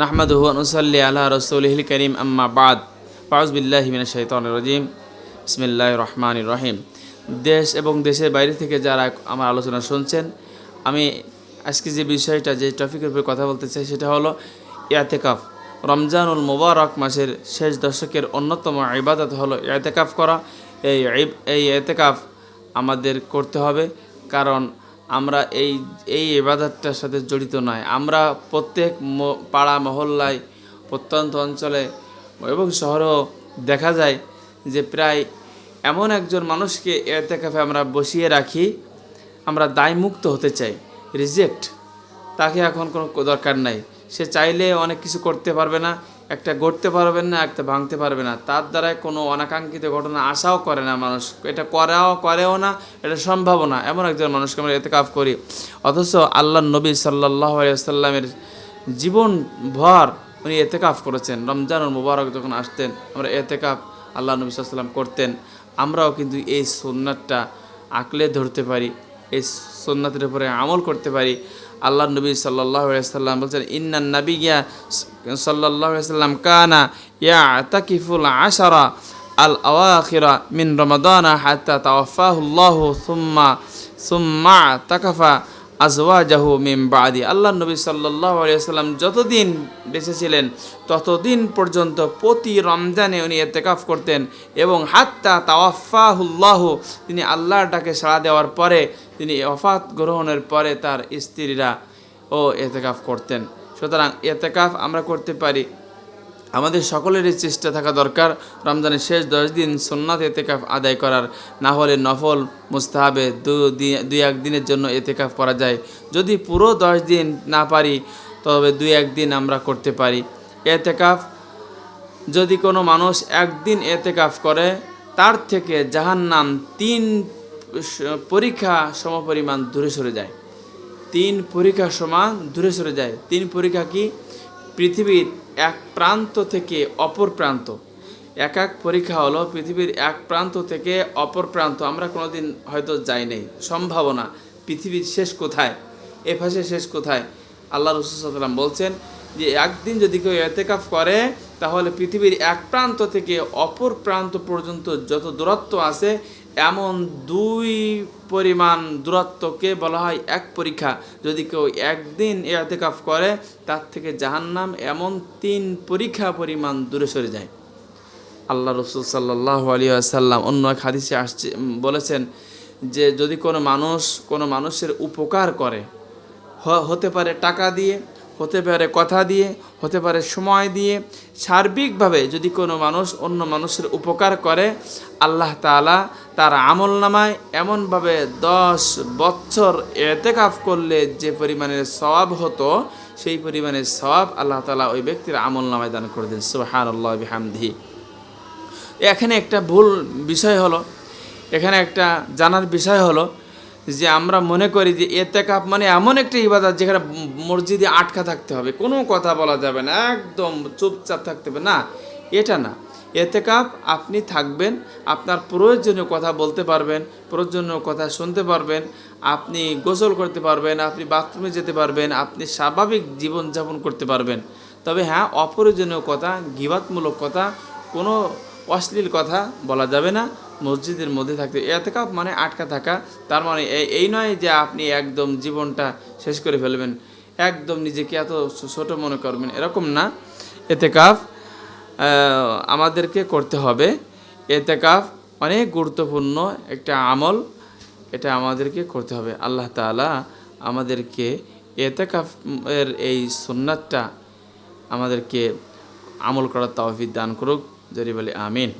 নাহমাদুহু অনুসাল্লি আল্লাহ রসুলহিল করিম, আম্মা বাদ। ফাউজবিল্লাহিমিন শৈতন রজিম। ইসমিল্লাহ রহমান রহিম। দেশ এবং দেশের বাইরে থেকে যারা আমার আলোচনা শুনছেন, আমি আজকে যে বিষয়টা, যে টপিকের উপরে কথা বলতে চাই, সেটা হলো ইয়াতেকাফ রমজানুল মুবারক মাসের শেষ দশকের অন্যতম ইবাদত হলো ইয়াতেকাফ করা। এই এই এতেকাফ আমাদের করতে হবে। কারণ আমরা এই এই ইবাদতটার সাথে জড়িত নয়। আমরা প্রত্যেক পাড়া, মহল্লায়, প্রত্যন্ত অঞ্চলে এবং শহরেও দেখা যায় যে প্রায় এমন একজন মানুষকে এতে এতেকাফে আমরা বসিয়ে রাখি, আমরা দায়মুক্ত হতে চাই, রিজেক্ট। তাকে এখন কোনো দরকার নাই। সে চাইলে অনেক কিছু করতে পারবে না একটা গড়তে পারবেন না, একটা ভাঙতে পারবে না। তার দ্বারাই কোনো অনাকাঙ্ক্ষিত ঘটনা আশাও করে না মানুষ। এটা করাও, করেও না, এটা সম্ভব না। এমন একজন মানুষকে আমরা এতে কাফ করি। অথচ আল্লাহ নবী সাল্লাহ সাল্লামের জীবন ভর উনি এতে কাফ করেছেন। রমজানুল মুবারক যখন আসতেন, আমরা এতে কাফ আল্লাহ নবী সাল্লাম করতেন। আমরাও কিন্তু এই সুন্নাতটা আঁকলে ধরতে পারি। এই সন্ন্যাতের উপরে আমল করতে পারি। আল্লাহ নবী সাল্লাহ সাল্লাম বলছেন, ইন্নান নবী গিয়া সাল্লাহ সাল্লাম কানা ইয়া তাকিফুল আশারা আল আওয়াখিরা মিন রমাদানা হাত্তা তাওয়াফাহুল্লাহ সুম্মা সুম্মা তাকাফা আজওয়াজাহু মিম বাদি। আল্লাহ নবী সাল্লাহ সাল্লাম যতদিন বেঁচে ছিলেন, ততদিন পর্যন্ত প্রতি রমজানে উনি এতেকাফ করতেন এবং হাত্তা তাওয়াফাহুল্লাহ তিনি আল্লাহর ডাকে সাড়া দেওয়ার পরে, তিনি অফাত গ্রহণের পরে তার স্ত্রীরা ও এতেকাফ করতেন। সুতরাং এতেকাফ আমরা করতে পারি আমাদের সকলেরই চেষ্টা থাকা দরকার। রমজানের শেষ দশ দিন সোননাথ এতেকাফ আদায় করার। না হলে নফল, মুস্তাহাবে দুই এক দিনের জন্য এতেকাফ করা যায়। যদি পুরো দশ দিন না পারি, তবে দুই একদিন আমরা করতে পারি। এতেকাফ, যদি কোনো মানুষ একদিন এতেকাফ করে, তার থেকে জাহান্নাম তিন পরীক্ষা সমপরিমাণ দূরে সরে যায়। তিন পরীক্ষা সমান দূরে সরে যায়। তিন পরীক্ষা কি? পৃথিবীর এক প্রান্ত থেকে অপর প্রান্ত। এক এক পরীক্ষা হলো পৃথিবীর এক প্রান্ত থেকে অপর প্রান্ত। আমরা কোনোদিন হয়তো যাই নাই। সম্ভাবনা, পৃথিবীর শেষ কোথায়? এ ফাঁসে শেষ কোথায়? আল্লাহ রসুলাম বলছেন যে, একদিন যদি কেউ এতেকাফ করে, তাহলে পৃথিবীর এক প্রান্ত থেকে অপর প্রান্ত পর্যন্ত যত দূরত্ব আছে এমন দুই পরিমাণ দূরত্বকে বলা হয় এক পরীক্ষা। যদি কেউ একদিন এতেকাফ করে, তার থেকে জাহান্নাম এমন তিন পরীক্ষা পরিমাণ দূরে সরে যায়। আল্লাহ রসুল সাল্লাহ আলী আসাল্লাম অন্য এক হাদিসে আসছে বলেছেন যে যদি কোনো মানুষ, কোনো মানুষের উপকার করে হতে পারে টাকা দিয়ে হতে পারে কথা দিয়ে, হতে পারে সময় দিয়ে। সার্বিকভাবে যদি কোনো মানুষ অন্য মানুষের উপকার করে, আল্লাহ তাআলা তার আমল নামায় এমনভাবে দশ বছর এতেকাফ করলে যে পরিমাণের সবাব হতো, সেই পরিমাণের সবাব আল্লাহ তাআলা ওই ব্যক্তির আমল নামায় দান করে দেন। সুবাহান আল্লাহ এখানে একটা ভুল বিষয় হলো, এখানে একটা জানার বিষয় হলো যে আমরা মনে করি যে এতেকাপ মানে এমন একটা ইবাদত যেখানে মসজিদে আটকা থাকতে হবে, কোনো কথা বলা যাবে না, একদম চুপচাপ থাকতে হবে। না, এটা না। এতেকাপ আপনি থাকবেন, আপনার প্রয়োজনীয় কথা বলতে পারবেন, প্রয়োজনীয় কথা শুনতে পারবেন, আপনি গোসল করতে পারবেন, আপনি বাথরুমে যেতে পারবেন, আপনি স্বাভাবিক জীবনযাপন করতে পারবেন। তবে হ্যাঁ অপ্রয়োজনীয় কথা গিবাতমূলক কথা, কোনো অশ্লীল কথা বলা যাবে না। মসজিদের মধ্যে থাকতে। এতেকাফ মানে আটকা থাকা। তার মানে এই- নয় যে আপনি একদম জীবনটা শেষ করে ফেলবেন। একদম নিজেকে এত ছোট মনে করবেন। এরকম না। এতেকাফ আমাদেরকে করতে হবে। এতেকাফ অনেক গুরুত্বপূর্ণ একটা আমল। এটা আমাদেরকে করতে হবে। আল্লাহ তাআলা আমাদেরকে এতেকাফ এর এই সুন্নাতটা আমাদেরকে আমল করার তৌফিক দান করুক। যদি বলি আমিন।